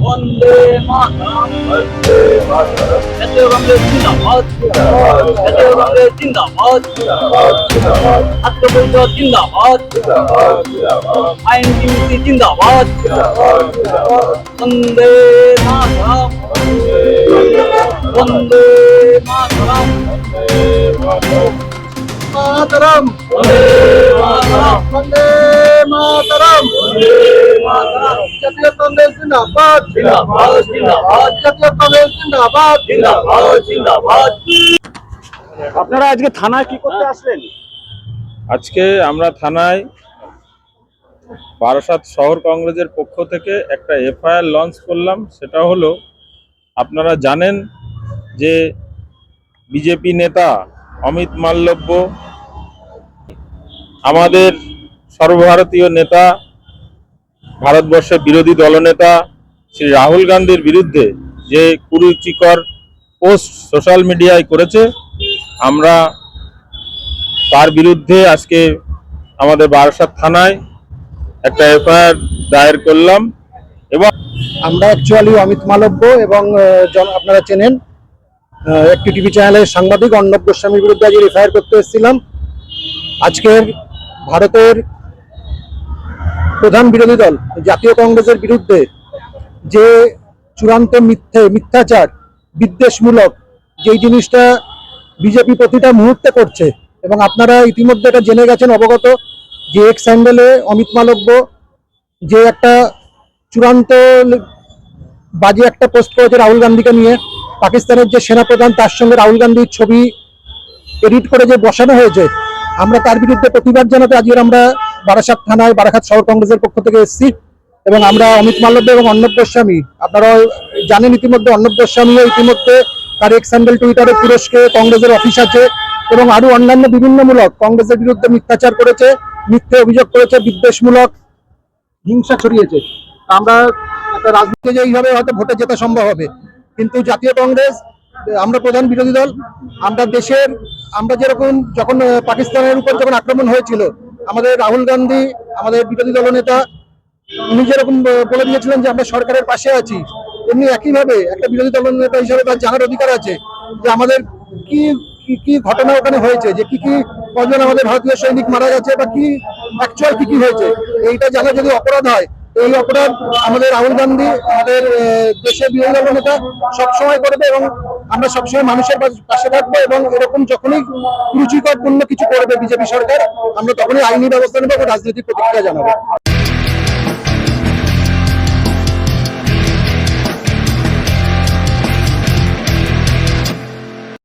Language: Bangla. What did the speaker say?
বন্দে মাতরম। জাতীয় কংগ্রেস জিন্দাবাদ জাতীয় কংগ্রেস জিন্দাবাদ ছাত্র পরিষদ জিন্দাবাদ আইনটিউসি জিন্দাবাদ বন্দে মাতরম বন্দে মাতরম মাতরম। আপনারা আজকে থানায় কি করতে আসলেন? আজকে আমরা থানায় বারাসাত শহর কংগ্রেসের পক্ষ থেকে একটা এফআইআর লঞ্চ করলাম। সেটা হলো, আপনারা জানেন যে বিজেপি নেতা অমিত মাল্লব্য আমাদের সর্বভারতীয় নেতা, ভারতবর্ষের বিরোধী দলনেতা শ্রী রাহুল গান্ধীর বিরুদ্ধে যে কুরুচিকর পোস্ট সোশ্যাল মিডিয়ায় করেছে, আমরা তার বিরুদ্ধে আজকে আমাদের বারাসাত থানায় একটা এফআইআর দায়ের করলাম এবং আমরা অ্যাকচুয়ালি অমিত মালব্য এবং আপনারা চেনেন একটি টিভি চ্যানেলের সাংবাদিক অর্ণব গোস্বামীর বিরুদ্ধে আজকে রিফায়ার করতে এসেছিলাম। আজকের ভারতের প্রধান বিরোধী দল, জাতীয় কংগ্রেসের বিরুদ্ধে যে চূড়ান্ত মিথ্যে, মিথ্যাচার বিদ্বেষমূলক যেই জিনিসটা বিজেপি প্রতিটা মুহূর্তে করছে, এবং আপনারা ইতিমধ্যে এটা জেনে গেছেন, অবগত যে এক্স স্যান্ডেলে অমিত মালব্য যে একটা চূড়ান্ত বাজে একটা পোস্ট করেছে রাহুল গান্ধীকে নিয়ে, পাকিস্তানের যে সেনাপ্রধান তার সঙ্গে রাহুল গান্ধীর ছবি এডিট করে যে বসানো হয়েছে আমরা তার বিরুদ্ধে প্রতিবাদ জানাতে আজকে আমরা বারাসাত থানায় বারাসাত শহর কংগ্রেসের পক্ষ থেকে এসেছি এবং আমরা অমিত মাল্লব্য এবং অর্ণব গোস্বামী আপনারা জানেন ইতিমধ্যে অর্ণব গোস্বামীও ইতিমধ্যে তার এক্স হ্যান্ডেল টুইটারে তুরস্কে কংগ্রেসের অফিস আছে এবং আরও অন্যান্য বিভিন্নমূলক কংগ্রেসের বিরুদ্ধে মিথ্যাচার করেছে, মিথ্যে অভিযোগ করেছে, বিদ্বেষমূলক হিংসা ছড়িয়েছে। আমরা একটা রাজনীতি যে এইভাবে হয়তো ভোটে জেতা সম্ভব হবে, কিন্তু জাতীয় কংগ্রেস, আমরা প্রধান বিরোধী দল, আমরা দেশের আমরা যেরকম যখন পাকিস্তানের উপর যখন আক্রমণ হয়েছিল, আমাদের রাহুল গান্ধী, আমাদের বিরোধী দলনেতা উনি যেরকম বলে দিয়েছিলেন যে আমরা সরকারের পাশে আছি এমনি একইভাবে একটা বিরোধী দলনেতা হিসাবে তার জানার অধিকার আছে যে আমাদের কি কি কি ঘটনা ওখানে হয়েছে, যে কি কি কজন আমাদের ভারতীয় সৈনিক মারা গেছে বা কি অ্যাকচুয়াল কি কি হয়েছে, এইটা জানা যদি অপরাধ হয় এই অপরাধ আমাদের রাহুল গান্ধী, আমাদের দেশের বিরোধী দল নেতা সবসময় করবে এবং আমরা সবসময় মানুষের পাশে- থাকব এবং এরকম যখনই রুচিকর পূর্ণ কিছু করবে বিজেপি সরকার, আমরা তখনই আইনি ব্যবস্থা নেব রাজনৈতিক প্রতিক্রিয়া জানাব।